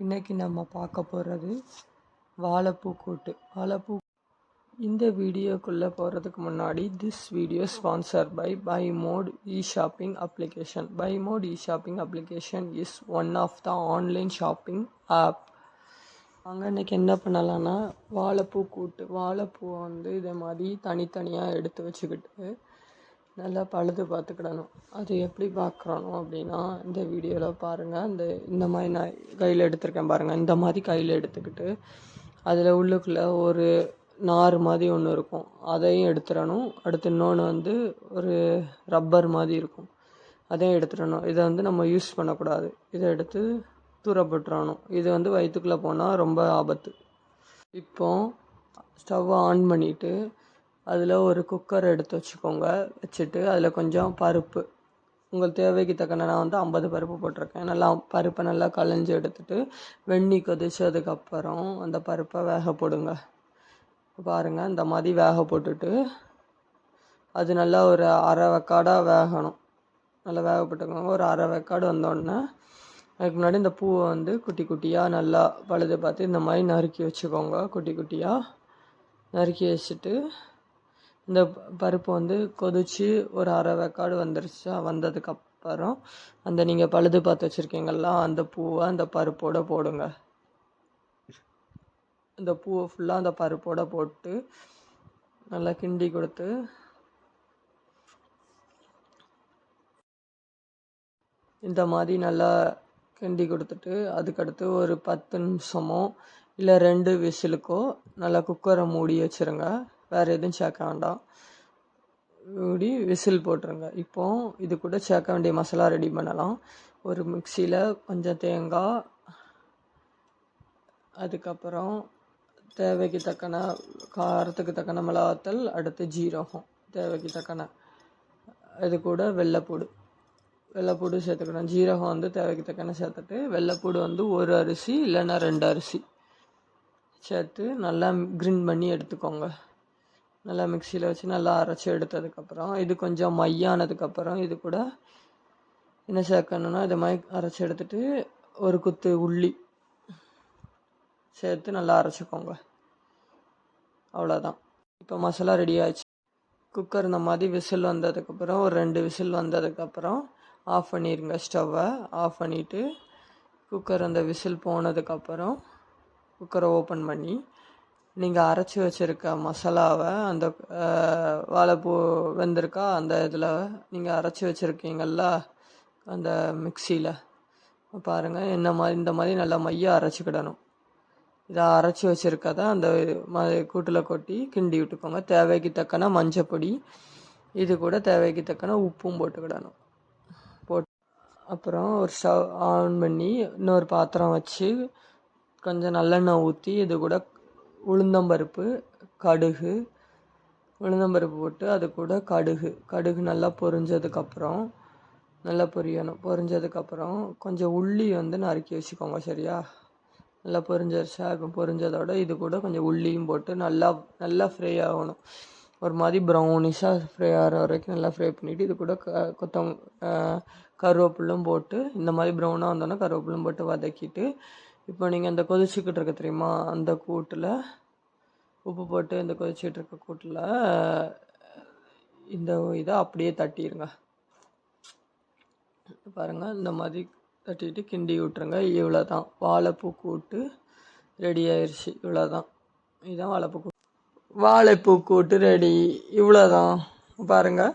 இன்னைக்கு நம்ம பார்க்க போகிறது வாழைப்பூ கூட்டு. வாழைப்பூ இந்த வீடியோக்குள்ளே போகிறதுக்கு முன்னாடி this video sponsor by buy mode e shopping application buy mode e shopping application is one of the online shopping app அங்கே இன்னைக்கு என்ன பண்ணலான்னா வாழைப்பூ கூட்டு. வாழைப்பூவை வந்து இதே மாதிரி தனித்தனியாக எடுத்து வச்சுக்கிட்டு நல்லா பழுது பார்த்துக்கிடணும். அது எப்படி பார்க்குறணும் அப்படின்னா இந்த வீடியோவில் பாருங்கள் இந்த இந்த மாதிரி நான் கையில் எடுத்திருக்கேன் பாருங்கள் இந்த மாதிரி கையில் எடுத்துக்கிட்டு அதில் உள்ளுக்குள்ளே ஒரு நார் மாதிரி ஒன்று இருக்கும். அதையும் எடுத்துடணும். அடுத்து இன்னொன்று வந்து ஒரு ரப்பர் மாதிரி இருக்கும். அதையும் எடுத்துடணும். இதை வந்து நம்ம யூஸ் பண்ணக்கூடாது. இதை எடுத்து தூரப்பட்டுறணும் இது வந்து வயிற்றுக்குள்ளே போனால் ரொம்ப ஆபத்து. இப்போ ஸ்டவ்வை ஆன் பண்ணிவிட்டு அதில் ஒரு குக்கர் எடுத்து வச்சுக்கோங்க. வச்சுட்டு அதில் கொஞ்சம் பருப்பு. உங்கள் தேவைக்கு தக்கன நான் வந்து ஐம்பது பருப்பு போட்டிருக்கேன். நல்லா பருப்பை நல்லா களைஞ்சி எடுத்துட்டு வெந்நீர் கொதிச்சதுக்கப்புறம் அந்த பருப்பை வேக போடுங்க. பாருங்கள் இந்த மாதிரி வேக போட்டுட்டு அது நல்லா ஒரு அரை வெக்காடாக வேகணும். நல்லா வேக போட்டுக்கோங்க. ஒரு அரை வெக்காடு வந்தோடனே அதுக்கு முன்னாடி இந்த பூவை வந்து குட்டி குட்டியாக நல்லா பழுது பார்த்து இந்த மாதிரி நறுக்கி வச்சுக்கோங்க. குட்டி குட்டியாக நறுக்கி வச்சுட்டு இந்த பருப்பு வந்து கொதித்து ஒரு அரை வெக்காடு வந்துருச்சா. வந்ததுக்கப்புறம் அந்த நீங்கள் பழுது பார்த்து வச்சுருக்கீங்களா அந்த பூவை அந்த பருப்போடு போடுங்க. அந்த பூவை ஃபுல்லாக அந்த பருப்போடு போட்டு நல்லா கிண்டி கொடுத்து இந்த மாதிரி நல்லா கிண்டி கொடுத்துட்டு அதுக்கடுத்து ஒரு பத்து நிமிஷமோ இல்லை ரெண்டு விசிலுக்கோ நல்லா குக்கரை மூடி வச்சுருங்க. வேறு எதுவும் சேர்க்க வேண்டாம். இப்படி விசில் போட்டுருங்க. இப்போ இது கூட சேர்க்க வேண்டிய மசாலா ரெடி பண்ணலாம். ஒரு மிக்சியில் கொஞ்சம் தேங்காய் அதுக்கப்புறம் தேவைக்கு தக்கன காரத்துக்கு தக்கன மிளகாத்தல் அடுத்து ஜீரகம் தேவைக்கு தக்கன. இது கூட வெள்ளைப்பூடு. வெள்ளைப்பூடு சேர்த்துக்கணும். ஜீரகம் வந்து தேவைக்கு தக்கன சேர்த்துட்டு வெள்ளைப்பூடு வந்து ஒரு அரிசி இல்லைன்னா ரெண்டு அரிசி. சேர்த்து நல்லா கிரிண்ட் பண்ணி எடுத்துக்கோங்க. நல்லா மிக்சியில் வச்சு நல்லா அரைச்சி எடுத்ததுக்கப்புறம் இது கொஞ்சம் மையானதுக்கப்புறம் இது கூட என்ன சேர்க்கணுன்னா இது மாதிரி அரைச்சி எடுத்துட்டு ஒரு குத்து உள்ளி சேர்த்து நல்லா அரைச்சிக்கோங்க. அவ்வளோதான் இப்போ மசாலா ரெடி ஆயிடுச்சு. குக்கர் இந்த மாதிரி விசில் வந்ததுக்கப்புறம் ஒரு ரெண்டு விசில் வந்ததுக்கப்புறம் ஆஃப் பண்ணிடுங்க ஸ்டவ்வை ஆஃப் பண்ணிவிட்டு குக்கர் அந்த விசில் போனதுக்கப்புறம் குக்கரை ஓப்பன் பண்ணி நீங்கள் அரைச்சி வச்சுருக்க மசாலாவை அந்த வாழைப்பூ வெந்திருக்கா அந்த இதில் நீங்கள் அரைச்சி வச்சுருக்கீங்கள அந்த மிக்சியில். பாருங்கள் என்ன மாதிரி இந்த மாதிரி நல்லா மையாக அரைச்சிக்கிடணும். இதை அரைச்சி வச்சுருக்கதை அந்த ம கூட்டில் கொட்டி கிண்டி விட்டுக்கோங்க. தேவைக்கு தக்கன மஞ்சப்பொடி இது கூட தேவைக்கு தக்கன உப்பும் போட்டுக்கிடணும். போட்டு அப்புறம் ஒரு ஸ்டவ் ஆன் பண்ணி இன்னொரு பாத்திரம் வச்சு கொஞ்சம் நல்லெண்ணெய் ஊற்றி இது கூட உளுந்தம்பருப்பு கடுகு உளுந்தம்பருப்பு போட்டு அது கூட கடுகு. கடுகு நல்லா பொரிஞ்சதுக்கப்புறம் நல்லா பொரியணும். பொரிஞ்சதுக்கப்புறம் கொஞ்சம் உள்ளி வந்து நறுக்கி வச்சுக்கோங்க சரியா? நல்லா பொரிஞ்சிருச்சா? இப்போ பொரிஞ்சதோட இது கூட கொஞ்சம் உள்ளியும் போட்டு நல்லா நல்லா ஃப்ரை ஆகணும். ஒரு மாதிரி ப்ரௌனிஷாக ஃப்ரை ஆகிற வரைக்கும் நல்லா ஃப்ரை பண்ணிவிட்டு இது கூட க கொத்தம் கருவேப்பிலும் போட்டு இந்த மாதிரி ப்ரௌனாக வந்தோன்னா கருவேப்பிலும் போட்டு வதக்கிட்டு இப்போ நீங்கள் இந்த கொதிச்சுக்கிட்டு இருக்க தெரியுமா? அந்த கூட்டில் உப்பு போட்டு இந்த கொதிச்சுட்டு இருக்க கூட்டில் இந்த இதை அப்படியே தட்டிடுங்க பாருங்கள் இந்த மாதிரி தட்டிட்டு கிண்டி விட்ருங்க இவ்வளோ தான் வாழைப்பூ கூட்டு ரெடி ஆயிடுச்சு இவ்வளோ தான் இதுதான் வாழைப்பூ கூட்டு. வாழைப்பூ கூட்டு ரெடி இவ்வளோ தான் பாருங்கள்